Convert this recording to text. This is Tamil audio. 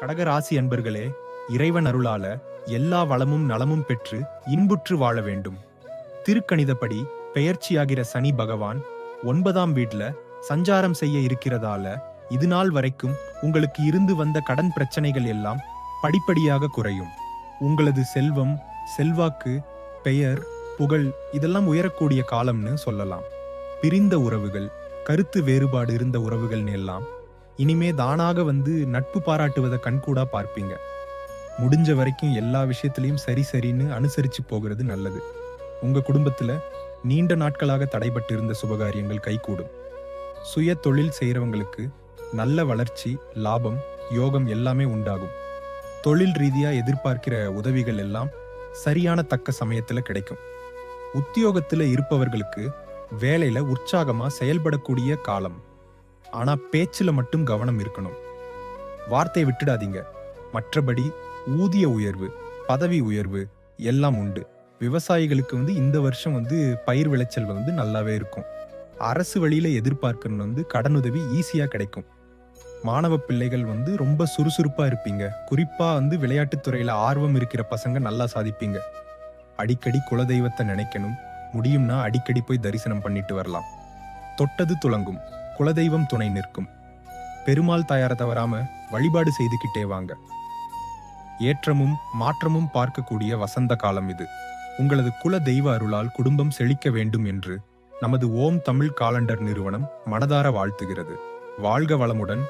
கடகராசி அன்பர்களே இறைவன் அருளால எல்லா வளமும் நலமும் பெற்று இன்புற்று வாழ வேண்டும். திருக்கணிதப்படி பெயர்ச்சியாகிற சனி பகவான் ஒன்பதாம் வீட்ல சஞ்சாரம் செய்ய இருக்கிறதால இது நாள் வரைக்கும் உங்களுக்கு இருந்து வந்த கடன் பிரச்சனைகள் எல்லாம் படிப்படியாக குறையும். உங்களது செல்வம் செல்வாக்கு பெயர் புகழ் இதெல்லாம் உயரக்கூடிய காலம்னு சொல்லலாம். பிரிந்த உறவுகள் கருத்து வேறுபாடு இருந்த உறவுகள்னு எல்லாம் இனிமே தானாக வந்து நட்பு பாராட்டுவதை கண்கூடா பார்ப்பீங்க. முடிஞ்ச வரைக்கும் எல்லா விஷயத்திலையும் சரி சரின்னு அனுசரிச்சு போகிறது நல்லது. உங்க குடும்பத்துல நீண்ட நாட்களாக தடைபட்டு இருந்த சுபகாரியங்கள் கைகூடும். சுய தொழில் செய்கிறவங்களுக்கு நல்ல வளர்ச்சி லாபம் யோகம் எல்லாமே உண்டாகும். தொழில் ரீதியா எதிர்பார்க்கிற உதவிகள் எல்லாம் சரியான தக்க சமயத்துல கிடைக்கும். உத்தியோகத்துல இருப்பவர்களுக்கு வேலையில உற்சாகமா செயல்படக்கூடிய காலம். ஆனா பேச்சுல மட்டும் கவனம் இருக்கணும். வார்த்தையை விட்டுடாதீங்க. மற்றபடி ஊதிய உயர்வு பதவி உயர்வு எல்லாம் உண்டு. விவசாயிகளுக்கு வந்து இந்த வருஷம் வந்து பயிர் விளைச்சல் வந்து நல்லாவே இருக்கும். அரசு வழியில எதிர்பார்க்கணும் வந்து கடனுதவி ஈஸியா கிடைக்கும். மாணவ பிள்ளைகள் வந்து ரொம்ப சுறுசுறுப்பா இருப்பீங்க. குறிப்பா வந்து விளையாட்டுத்துறையில் ஆர்வம் இருக்கிற பசங்க நல்லா சாதிப்பீங்க. அடிக்கடி குலதெய்வத்தை நினைக்கணும். முடியும்னா அடிக்கடி போய் தரிசனம் பண்ணிட்டு வரலாம். தொட்டது துலங்கும் குலதெய்வம் துணை நிற்கும். பெருமாள் தாயாரை தவறாம வழிபாடு செய்துக்கிட்டே வாங்க. ஏற்றமும் மாற்றமும் பார்க்கக்கூடிய வசந்த காலம் இது. உங்களது குல தெய்வ அருளால் குடும்பம் செழிக்க வேண்டும் என்று நமது ஓம் தமிழ் காலண்டர் நிறுவனம் மனதார வாழ்த்துகிறது. வாழ்க வளமுடன்